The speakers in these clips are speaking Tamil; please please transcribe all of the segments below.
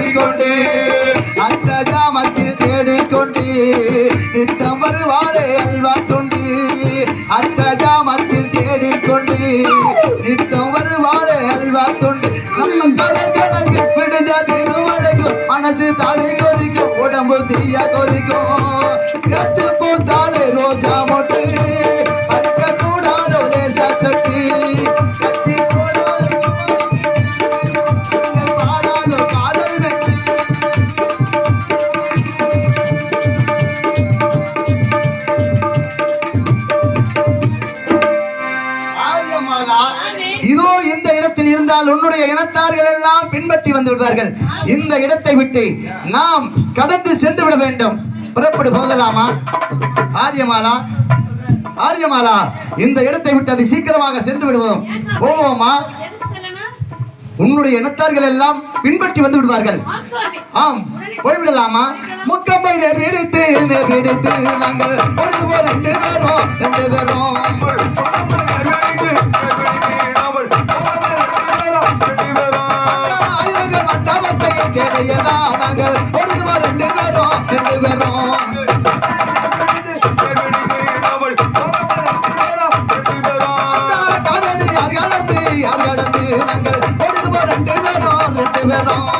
கிளியாட்டம் அந்த ஜாமத்தில் தேடிக்கொண்டு. நித்தம் வருவாளே அல்வா துண்டு. அந்த ஜாமத்தில் தேடிக்கொண்டு. நித்தம் வருவாளே அல்வா துண்டு. நம்ம கலங்கலங்கு விடுத திருவரைக்கும் மனசு தாழை கொதிக்கும் உடம்பு தீயா கொதிக்கும். கத்து போட்டாலே ரோஜா மொட்டு உன்னுடைய இனத்தார்கள் எல்லாம் பின்பற்றி வந்து விடுவார்கள். இந்த இடத்தை விட்டு நாம் கடந்து சென்று விட வேண்டும். புறப்படு போகலாமா? ஆரியமாலா? ஆரியமாலா இந்த இடத்தை விட்டு அது சீக்கிரமாக சென்று விடுவோம். போவோமா? உன்னுடைய இனத்தார்கள் எல்லாம் பின்பற்றி வந்து விடுவார்கள். ஆம் போய்விடலாமா? முக்கம்பை நேர் பிடித்து நேர் பிடித்து நாங்கள் ரெண்டு பேரும் ரெண்டு பேரும். மண்டபத்தை தேவையதா நாங்கள் ஒரு போல் ரெண்டு பேரும் ரெண்டு பேரும் அந்த காதலி யார் கடந்து யார் கடந்து நாங்கள் ஒரு போல் ரெண்டு பேரும் ரெண்டு பேரும்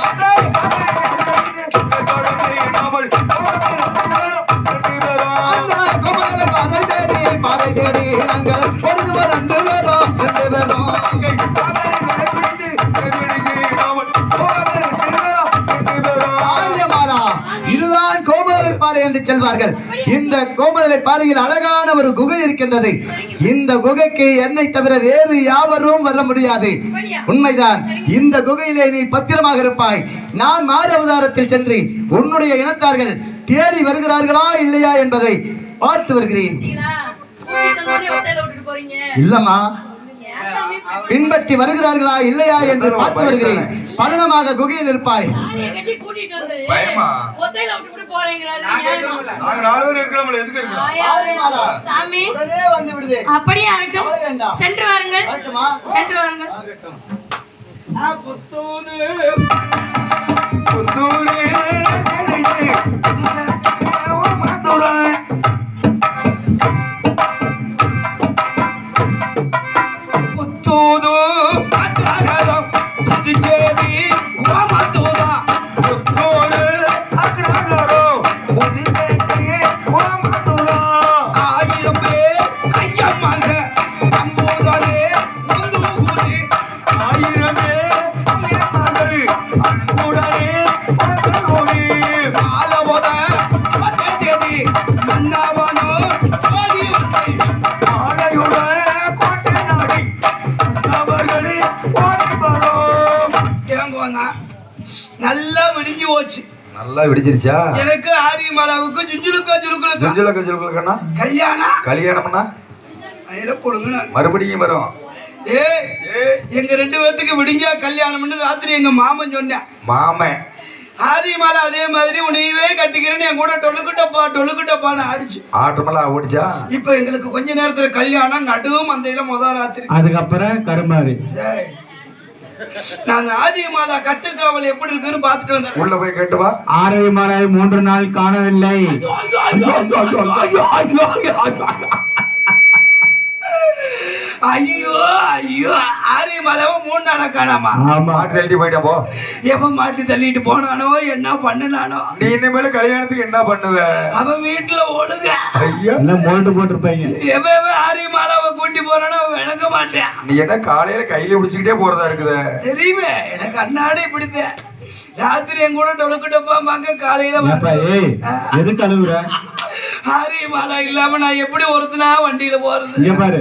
சொல்வார்கள். இந்த கோமதலை பாறையில் அழகான ஒரு குகை இருக்கின்றது. இந்த குகைக்கு என்னை தவிர வேறு யாவரும் வர முடியாது. உண்மைதான். இந்த குகையிலே நீ பத்திரமாக இருப்பாய். நான் மாறு அவதாரத்தில் சென்று உன்னுடைய இனத்தார்கள் தேடி வருகிறார்களா இல்லையா என்பதை பார்த்து வருகிறேன். இல்லம்மா. பின்பற்றி வருகிறார்களா இல்லையா என்று பார்த்து வருகிறேன். பதனமாக குகையில் இருப்பாய். தாலியை கட்டி கூட்டிட்டு வந்து பயமா? ஒத்தையில நல்லா விடிஞ்சு போச்சு. நல்லா விடிச்சிருச்சா எனக்கு ஆரியமாலாவுக்கு ஜுஞ்சுலுக்கா ஜுலுக்குலுக்கா ஜுஞ்சுல கஜுலுக்கண்ணா கல்யாணம் கல்யாணம்னா அதில் கொடுங்க மறுபடியும் வரும். ஏய் எங்க ரெண்டு பேர்த்துக்கு விடிஞ்சா கல்யாணம்னு ராத்திரி எங்க மாமன் சொன்னேன். மாமன். ஆரியமாலா அதே மாதிரி உன்னையவே கட்டிக்கிறேன்னு என் கூட டொலுக்குட்டப்பா டொலுக்குட்டப்பான்னு ஆடிச்சு. ஆட்டமெல்லாம் ஓடிச்சா? இப்போ எங்களுக்கு கொஞ்ச நேரத்துல கல்யாணம் நடு மந்தையில முதல் ராத்திரி. அதுக்கப்புறம் கருமாறு ஏய். நான் ஆதியமாலா கட்டுக்காவல் எப்படி இருக்குன்னு பார்த்துட்டு வந்தேன் உள்ள போய் கேட்டு வா. ஆரோக்கியமான மூன்று நாள் காணவில்லை. ஐயோ ஐயோ ஆரியமாலாவை மூணு நாளா காணாமா. ஆமா. மாட்டு தள்ளிட்டு போயிட்டா போ. எவன் மாட்டி தள்ளிட்டு போனானோ என்ன பண்ணுனானோ. நீ இனிமேல் கல்யாணத்துக்கு என்ன பண்ணுவ? அவன் வீட்டுல ஓடுங்க ஐயா. எல்லாம் மோல்டு போட்டிருப்பாங்க. எவன் எவன் ஆரியமாலாவை கூட்டி போறானோ அவன் விளங்க மாட்டேன். நீ என்ன காலையில கையில பிடிச்சிக்கிட்டே போறதா இருக்குது? தெரியுமே எனக்கு அன்னாடே பிடித்த ராத்திரி என் கூட டொலுக்கிட்டப்பாங்க காலையில ஏப்பா ஏய் எதுக்கு அழுகுற ஆரியமாலா இல்லாம நான் எப்படி ஒருத்தனா வண்டியில போறது? இங்க பாரு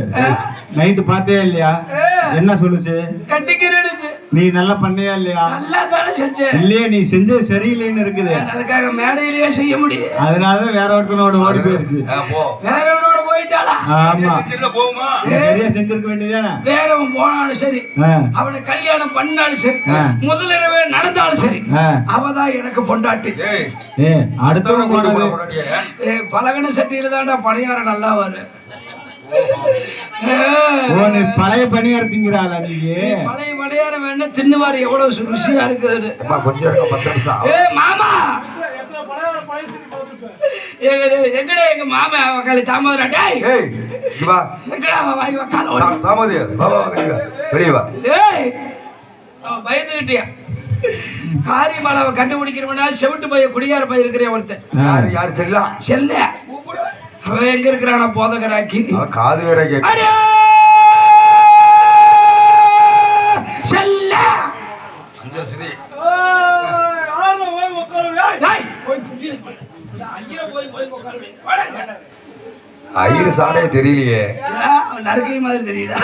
நைட்டு பார்த்தே இல்லையா? என்ன சொல்லுச்சு? கட்டிக்கிறேன்னு நீ நல்லா பண்ணியா இல்லையா? நல்லா தானே செஞ்சேன். இல்லையே நீ செஞ்சது சரியில்லைன்னு இருக்குது. அதுக்காக மேடையிலேயே செய்ய முடியும் அதனாலதான் வேற ஒருத்தனோட ஓடி போயிருச்சு. வேறவனோட போயிட்டாளா? ஆமா. இல்ல போகுமா? நீ சரியா செஞ்சிருக்க வேண்டியதானே வேறவன் போனாலும் சரி. அவனை கல்யாணம் பண்ணாலும் சரி. முதலிரவே நடந்தாலும் சரி. அவதான் எனக்கு பொண்டாட்டி. கூட்டு போனது பலகன சட்டியில தான்டா பணியாரம் நல்லா நீ பழைய பணியார திங்கிறாளா நீங்க பழைய மலையாரம் வேணா தின்னுவாரு. எவ்வளவு ருசியா இருக்குது கொஞ்சம் பத்து நிமிஷம். மாமா! எங்கடா எங்க மாமா வக்காலி தாமதரா? டேய்! வா. எங்கடா வாங்கி வக்கால தா- தாமதி வா வா வெளிய வா. டேய்! காரி மாலாவை கண்டுபிடிக்கிறவனா செவிட்டு பைய குடியார பைய இருக்கிற ஒருத்தன். யாரு யாரு செல்லாம் செல்ல. அவன் எங்க இருக்கிறானா போதகராக்கி காது வேற கேட்க ஐயரு சாடையே தெரியலையே. நறுக்கை மாதிரி தெரியுதா.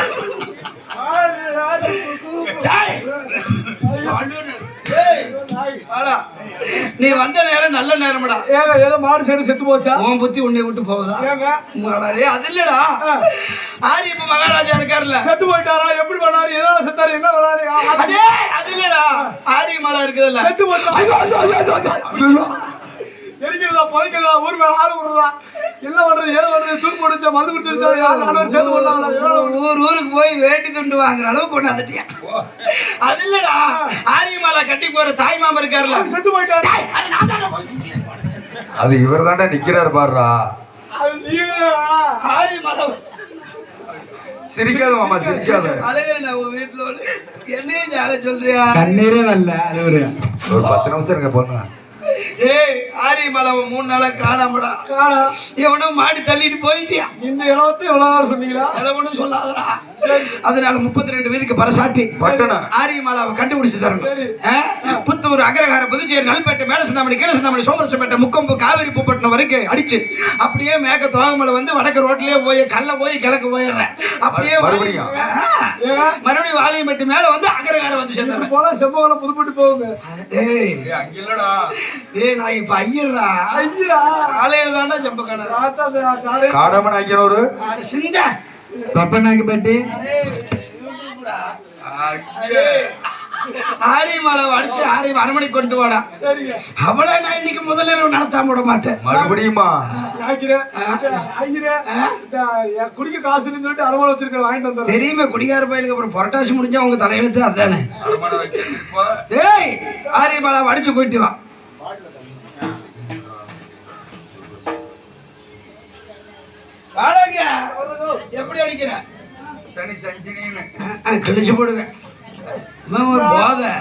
நீ வந்த நேரம் நல்ல நேரம்டா. ஏங்க ஏதோ மாடு சைடு செத்து போச்சா? உன் புத்தி உன்னை விட்டு போகுதா? ஏங்க. அது இல்லடா. ஆரி இப்ப மகாராஜா இருக்காருல்ல. செத்து போயிட்டாரா? எப்படி பண்ணாரு? எதனால செத்தாரு. என்ன பண்ணாரு? அது இல்லடா. ஆரி மலை இருக்குதுல்ல. செத்து போச்சா? எரிக்கிறதா புதைக்கிறதா ஊர் மேல ஆள் விடுறதா என்ன பண்றது ஏது பண்றது? தூக்கு போடுச்சா மருந்து குடிச்சிருச்சா யாரும் சேர்த்து போட்டாங்களா? ஊர் ஊருக்கு போய் வேட்டி துண்டு வாங்குற அளவுக்கு கொண்டாந்துட்டியா? அது இல்லடா. ஆரியமாலா கட்டி போற தாய் மாமா இருக்காருல்ல செத்து போயிட்டாரு. டேய், அது இவர் தாண்டா நிக்கிறாரு பாருடா. ஆரியமாலா சிரிக்காத மாமா சிரிக்காத. அழகிறேன் உன் வீட்டுல வந்து என்னையும் சொல்றியா? கண்ணீரே வரல அது ஒரு ஒரு பத்து நிமிஷம் இருங்க பொண்ணு. ஏய் ஆரியமாலாவை மூணு நாளா காணாமடா. காணா. எவனோ மாடி தள்ளிட்டு போயிட்டியா? இந்த இளவத்தை எவ்வளவு சொன்னீங்களா? அதை ஒண்ணும் சொல்லாதடா. அதனால முப்பத்தி ரெண்டு வீதிக்கு பரசாட்டி பட்டணம். ஆரியமாலாவை கண்டுபிடிச்சு சரி. தரணும்? புத்தூர் அகரகார புதுச்சேரி நல்பேட்டை மேல சிந்தாமணி கீழ சிந்தாமணி சோமரசப்பேட்டை முக்கொம்பு காவிரி பூப்பட்டினம் வரைக்கும் அடிச்சு அப்படியே மேக்க தோகமலை வந்து வடக்கு ரோட்லயே போய் கல்ல போய் கிழக்கு போயிடுறேன். அப்படியே மறுபடியும்? மறுபடியும் வாலியம்பட்டி மேல வந்து அகரகார வந்து சேர்ந்துடுறேன். போனா செம்பவனம் புதுப்பட்டு போகுங்க. ஏய் அங்க இல்லடா. ஏய் நான் இப்ப ஐயர்றா ஐயா காலையில தாண்டா ஜம்பக்கான சிந்த. பப்பனாக்கு பெட்டி ஆரியமாலை அடிச்சு ஆரியம் அரமணி கொண்டு வாடா. அவளை நான் இன்னைக்கு முதலிரவு நடத்தாம விட மாட்டேன். மறுபடியுமா? குடிக்க காசுன்னு சொல்லிட்டு அடமான வச்சிருக்கேன் வாங்கிட்டு வந்துடுறேன். தெரியுமே குடிகார பயிலுக்கு அப்புறம் புரட்டாசி முடிஞ்சா உங்க தலையெழுத்து அதானே? அரமணை. டேய் ஆரியமாலா அடிச்சு போயிட்டு வா. வாடங்க எப்படி அடிக்கிற? சனி சஞ்சினின்னு. கிழிச்சு போடுவேன் ஒரு போதை.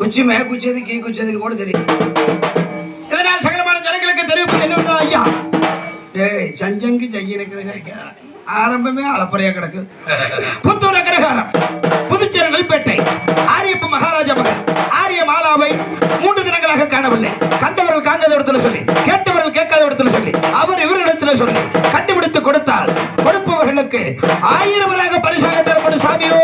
குச்சி மே குச்சது கீ குச்சதுன்னு கூட தெரியும். இதனால் சகலமான ஜனங்களுக்கு தெரிவிப்பது என்னவென்றால் ஐயா டேய் சஞ்சங்கு ஜெய்யனுக்கு ஆரம்பமே அளப்பறையா கிடக்கு. புத்தூர் அக்ரஹாரம் புதுச்சேரி நெல்பேட்டை ஆரியப்ப மகாராஜா மகன் ஆரிய மூன்று தினங்களாக காணவில்லை. கண்டவர்கள் காங்காத இடத்துல சொல்லி கேட்டவர்கள் கேட்காத இடத்துல சொல்லி அவர் இவரிடத்துல சொல்லி கண்டுபிடித்து கொடுத்தால் கொடுப்பவர்களுக்கு ஆயிரம் வராக பரிசாக தரப்படும் சாமியோ.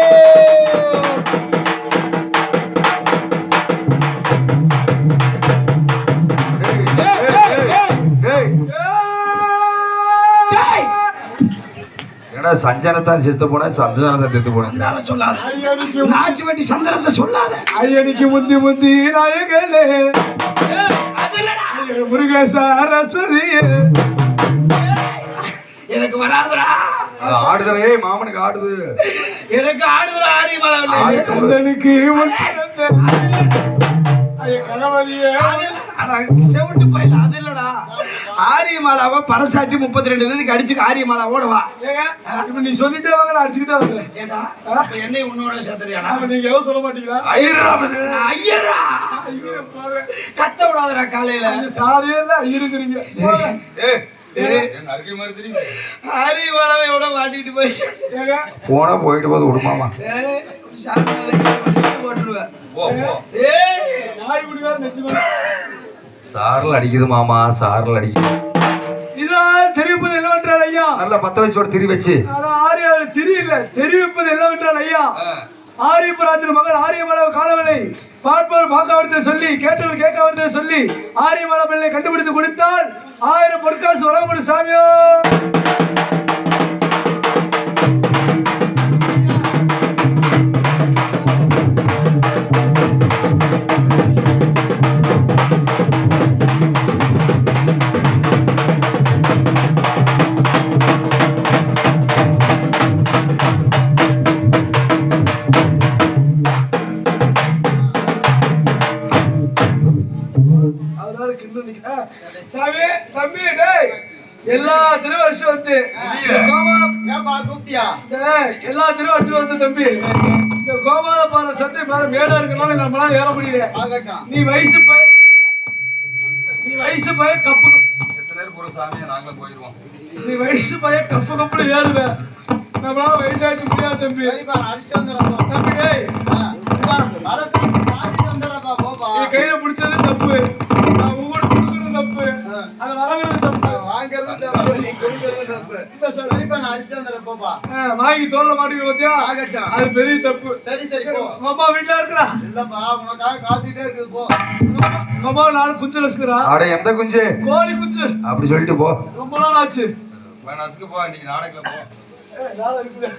என்னடா சஞ்சனத்தான் செத்து போனேன் சஞ்சனத்தான் செத்து போனேன் சொல்லாத. ஐயனுக்கு நாச்சு வெட்டி சந்திரத்தை சொல்லாத. ஐயனுக்கு முந்தி முந்தி நாயகனே. ஏய், அது இல்லடா. முருகேசா அரஸ்வதி எனக்கு வராதுடா. அது ஆடுதுற ஏய் மாமனுக்கு ஆடுது. எனக்கு ஆடுதுடா ஐய கணவதியே செவிட்டு போயில அது இல்லடா. ஆரியமாலாவை பரசாட்டி முப்பத்தி ரெண்டு வீதுக்கு அடிச்சு ஆரியமாலா ஓடுவா. ஏங்க இப்ப நீ சொல்லிட்டே வாங்க நான் அடிச்சுக்கிட்டே வந்துடுறேன். ஏடா என்னை உன்னோட சேர்த்துறியாடா? நீங்க எதுவும் சொல்ல மாட்டீங்களா? ஐயரா. ஐயோ போங்க கத்த விடாதடா காலையில. சாடியே இல்ல ஐயருக்குறீங்க எவ்வளோ மாட்டிட்டு ஏங்க. போனா போயிட்டு போது விடுமாமா. போட்டுடுவேன் சாரல் அடிக்குது மாமா சாரல் அடிக்குது. இதான் தெரிவிப்பது என்னவென்றால் ஐயா? நல்லா பத்த வச்சோட திரி வச்சு. அது தெரியல தெரிவிப்பது என்னவென்றால் ஐயா? ஆரியப்பராஜன் மகள் ஆரியமலை காணவில்லை. பார்ப்பவர் பார்க்காவிடத்தை சொல்லி கேட்டவர் கேட்காவிடத்தை சொல்லி ஆரியமலை கண்டுபிடித்து கொடுத்தால் ஆயிரம் பொற்காசு வரப்படும் சாமியோ. ஏன்பா கூப்பிட்டியா? எல்லா திரும்ப அடிச்சு வந்து தம்பி. இந்த கோபால பாறை சட்டை மேல மேடா இருக்கனால நம்மளால ஏற முடியல. நீ வயசு பய நீ வயசு பய கப்பு நீ வயசு பய கப்பு கப்புல ஏறுவ. நம்மளால வயசாச்சு முடியாது தம்பி. அடிச்சு தம்பி டேய். கையில பிடிச்சது தப்பு. நான் உங்கள்கிட்ட கொடுக்கறது தப்பு. அதை வாங்குறது தப்பு. வாங்குறது தப்பு நீ கொடுக்கறது தப்பு இல்ல சார். சரிப்பா நான் அடிச்சு வந்துடுறேன் போப்பா. ஆ, வாங்கி தோல்ல மாட்டிக்க பாத்தியா? ஆகட்டும் அது பெரிய தப்பு. சரி சரி போ. அம்மா வீட்டுல இருக்கிறா. இல்லப்பா உனக்காக காத்துக்கிட்டே இருக்குது போ. அம்மா நாலு குஞ்சு வச்சுக்கிறா அட எந்த குஞ்சு? கோழி குஞ்சு. அப்படி சொல்லிட்டு போ. ரொம்ப நாள் ஆச்சு. நசுக்கு போ. இன்னைக்கு நாடகத்துல போ. அது இருக்குது.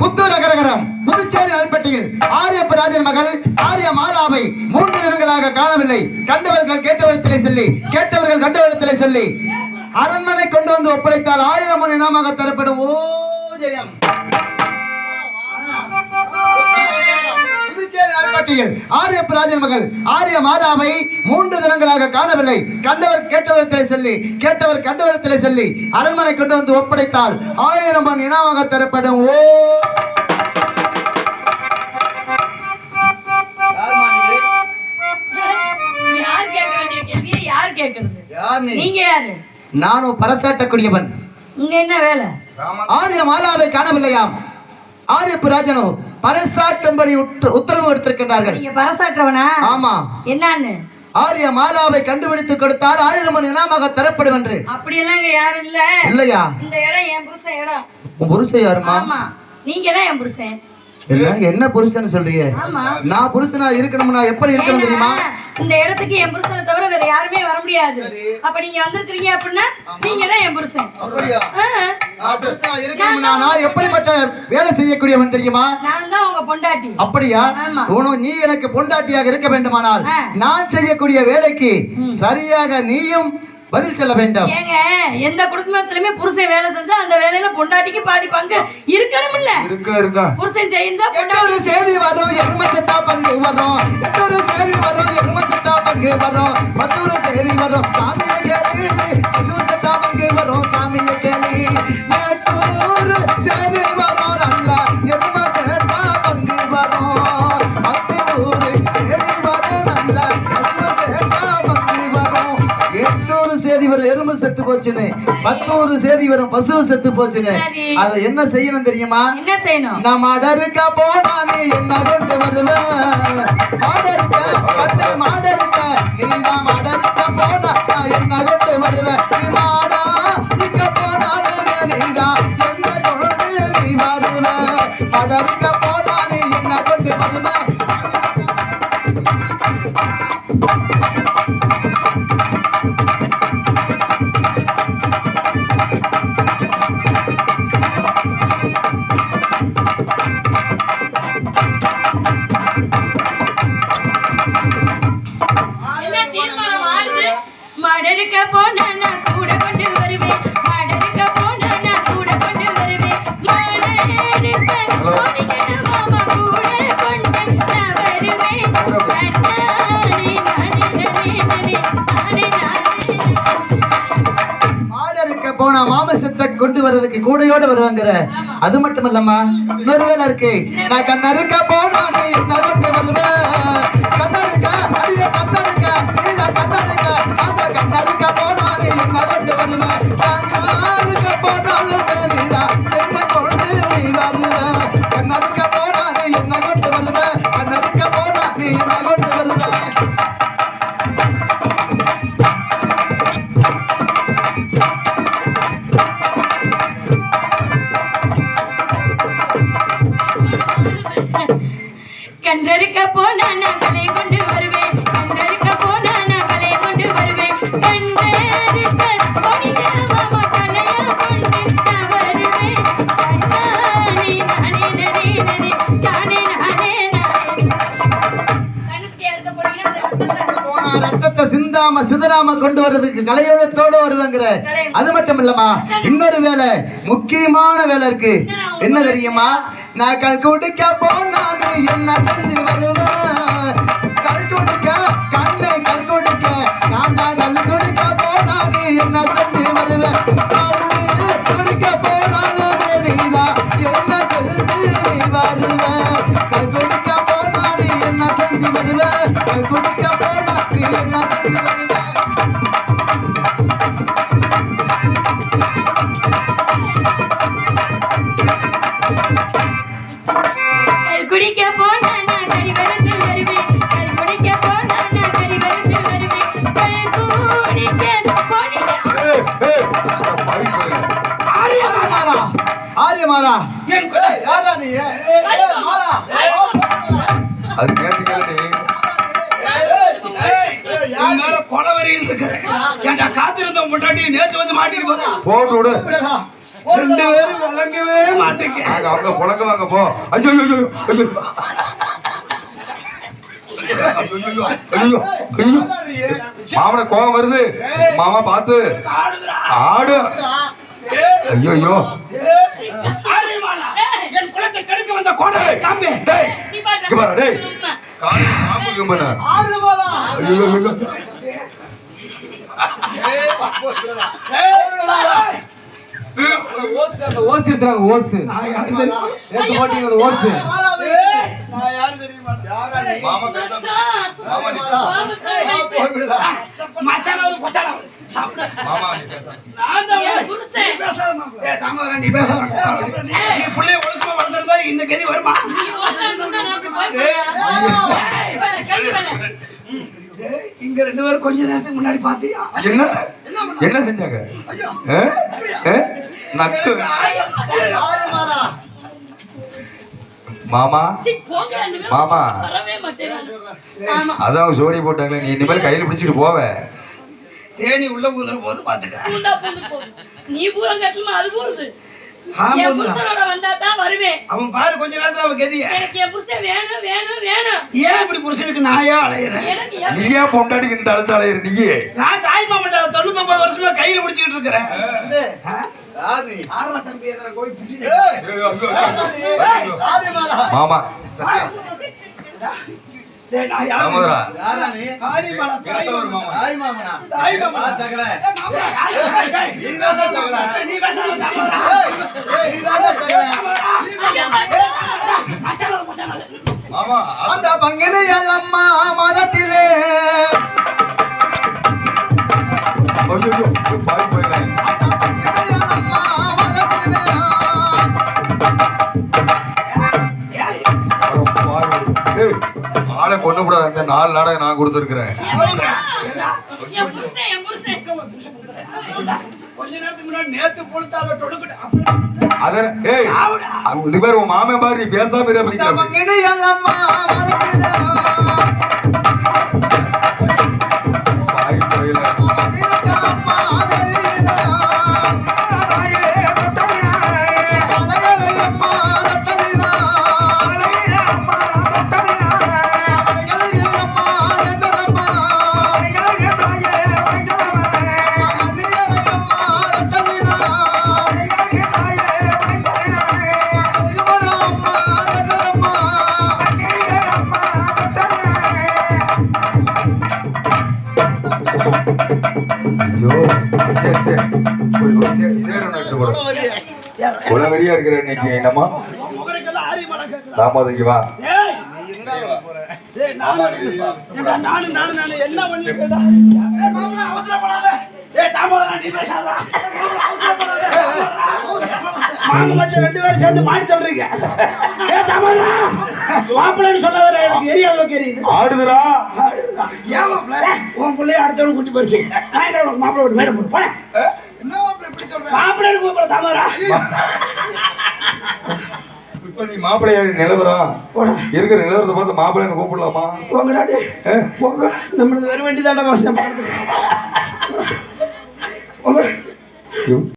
புத்தூர் அகரகரம் புதுச்சேரி நல்பட்டியில் ஆரிய பிராஜன் மகள் ஆரிய மாலாவை மூன்று தினங்களாக காணவில்லை. கண்டவர்கள் கேட்டவரத்திலே சொல்லி கேட்டவர்கள் கண்டவரத்திலே சொல்லி அரண்மனை கொண்டு வந்து ஒப்படைத்தால் ஆயிரம் மணி இனமாக தரப்படும் ஓ ஜெயம். புதுச்சேரி அல்பட்டியில் ஆரியப்பராஜன் மகள் ஆரிய மாலாவை மூன்று தினங்களாக காணவில்லை. கண்டவர் கேட்டவரத்திலே சொல்லி கேட்டவர் கண்டவரத்திலே சொல்லி அரண்மனை கொண்டு வந்து ஒப்படைத்தால் ஆயிரம் மணி இனமாக தரப்படும். ஓ! யார் கேட்க வேண்டிய கேள்வியை யார் கேட்கறது? யார் நீ? நீங்க யாரு? நானும் பரசாட்டக்கூடியவன். இங்க என்ன வேலை? ராமன். ஆரிய மாலாவை காணவில்லையாம். ஆரியப்பு ராஜனோ பறைசாட்டும்படி உத்து- உத்தரவு எடுத்திருக்கின்றார்கள். நீங்க பரசாற்றவனா ஆமா. என்னன்னு? ஆரிய மாலாவை கண்டுபிடித்து கொடுத்தால் ஆயிரம் மணி இனாமாக தரப்படும் என்று. அப்படியெல்லாம் இங்க யாரும் இல்ல. இல்லையா? இந்த இடம் என் புருஷன் இடம். உன் புருஷன் யாருமா நீங்க தான் என் புருஷன். என்ன? என்ன புருஷன் சொல்றீங்க? நான் புருஷனா இருக்கணும்னா எப்படி இருக்கணும் தெரியுமா? இந்த இடத்துக்கு என் புருஷனை தவிர வேற யாருமே வர முடியாது. அப்ப நீங்க வந்திருக்கிறீங்க அப்படின்னா நீங்க தான் என் புருஷன். எப்படிப்பட்ட வேலை செய்யக்கூடியவன் தெரியுமா? நான் தான் உங்க பொண்டாட்டி. அப்படியா. உனக்கு நீ எனக்கு பொண்டாட்டியாக இருக்க வேண்டுமானால். நான் செய்யக்கூடிய வேலைக்கு சரியாக நீயும் பதில் சொல்ல வேண்டும். ஏங்க எந்த குடும்பத்திலுமே புருஷன் வேலை செஞ்சா அந்த வேலையில பொண்டாட்டிக்கு பாதி பங்கு இருக்கணும் இல்ல இருக்க இருக்க. புருஷன் செஞ்சா பொண்டாட்டி செய்தி வரும் எருமச்சட்டா பங்கு வரும். எட்டொரு செய்தி வரும் எருமச்சட்டா பங்கு வரும். மற்றொரு செய்தி வரும் சாமியை கேளு. எருமச்சட்டா பங்கு வரும் சாமியை கேளு. போச்சுன்னு. செய்தி வரும் பசு செத்து போச்சுன்னு. அதை என்ன செய்யணும் தெரியுமா? என்ன செய்யணும்? நான் மாடருக்க போனா நீ என்ன கொண்டு வருவ? மாடருக்க பட்டு மாடருக்க நீதான் மாடருக்க போனா நான் என்ன கொண்டு வருவ? நீ மாடா நீதான் கொண்டு நீ வருவ? மாடருக்க போனா நீ என்ன கொண்டு வருவ? என்ன கொண்டு கூடையோட வருவாங்கிற. அது மட்டும் இல்லம்மா இன்னொரு வேலை இருக்கு. நான் கண்ணறுக்க போனா நீ என்ன வருவேன் கண்ணறுக்க அடிய கண்ணறுக்க நீங்க கண்ணறுக்க அந்த கண்ணறுக்க போனா நீ என்ன வருவேன் போனாலும் என்ன கொண்டு நீ வருவேன் கண்ணறுக்க சிந்தாம சிதறாம கொண்டு வர்றதுக்கு கலையோடத்தோட வருவாங்கிற. அது மட்டும் இல்லம்மா இன்னொரு வேலை முக்கியமான வேலை இருக்கு. என்ன தெரியுமா? நான் கல் குடிக்க போனா நீ என்ன செஞ்சு வருவேன் கல் குடிக்க கண்ணை கல் குடிக்க நான் தான் கல் குடிக்க போனா நீ என்ன செஞ்சு வருவேன் குடிக்க போனாலும் நீதான் என்ன செஞ்சு வருவேன் கல் குடிக்க போனா நீ என்ன செஞ்சு வருவேன் கல் குடிக்க போனா என்ன அது கேட்டு கேட்டு இருக்கிறேன். ஏன்டா காத்திருந்த பொண்டாட்டி நேத்து வந்து மாட்டிட்டு போறா? போட்டு விடு ரெண்டு பேரும் விளங்கவே மாட்டேங்க. அவங்க புழங்க வாங்க போ ஐயோ ஐயோ ஐயோ. மாமன கோவம் வருது மாமா பார்த்து. ஆடு ஐயோ ஐயோ என் குலத்தை கெடுக்க வந்த கோடை காம்பி. டேய், பாரு, டேய். காலு பாம்பு கும்பன ஆரியமாலா ஐயோ ஐயோ ஏய், ஓசு அந்த ஓசு எடுத்துறாங்க ஓசு நான் யாரு தெரியுமா? நேத்து போட்டீங்க ஓசு? மாமா மச்சான். மாமா நீ மச்சான். மச்சானாவது, கொச்சானாவது. சாப்பிடு. மாமா நீ நான் தான் பேசாத. ஒழுக்கமா இந்த கதி வருமா? நீ அப்படி போய் இங்க ரெண்டு பேரும் கொஞ்ச நேரத்துக்கு முன்னாடி பாத்தியா? என்ன? என்ன செஞ்சாங்க? நக்கு மாமா. மாமா. அதான் அவங்க ஜோடி போட்டாங்களே நீ இனிமேல் கையில் பிடிச்சிட்டு போவ. தேனி உள்ள பூதுற போது பாத்துக்க பூண்டா பூந்து போகுது. நீ பூரம் கட்டலுமா அது போறது ஆமா, என். புருஷனோட வந்தா தான் வருவேன். அவன் பாரு கொஞ்ச நேரத்துல அவன் கதிய. எனக்கு என் புருஷன் வேணும் வேணும் வேணும். ஏன் இப்படி புருஷனுக்கு நாயா அலையிறேன் நீ ஏன் பொண்டாட்டிக்கு இந்த அழைச்சாலையர் நீயே. நான் தாய் மாமன்டா தொண்ணூத்தொன்பது வருஷமா கையில பிடிச்சிட்டு இருக்கிறேன். மாமா. மாமா அந்த பங்கினி அம்மா மதத்திலே நேரத்துக்கு முன்னாடி நேத்து பொழுத்தால தொடுக்கிட்டு அத ஏய் இது பேர் உன் மாமன் பாரு நீ பேசாம பேசாதடா. மாமனா, அவசரப்படாத. மாமன் மச்சான் ரெண்டு பேரும் சேர்ந்து மாடி தள்ளுறீங்க. மாப்பிள்ளைன்னு சொல்லாதடா, எனக்கு எரியாத அளவுக்கு எரியுது. ஆடுதுடா ஏன் மாப்பிள்ளை? உன் பிள்ளைய அடுத்தவங்க கூட்டி போயிருக்கீங்க. மாப்பிள்ளை விட்டு மேல போடு, போடா. மாப்பிள்ளைன்னு கூப்பிடுற தாமோதரா. இப்ப நீ மாப்பிள்ளையா நிலவரம். இருக்கிற நிலவரத்தை பார்த்து மாப்பிள்ளைன்னு கூப்பிடலாமா போங்கடா டேய். போங்க. நம்மளது வர வேண்டியதாண்டா ஐயோ.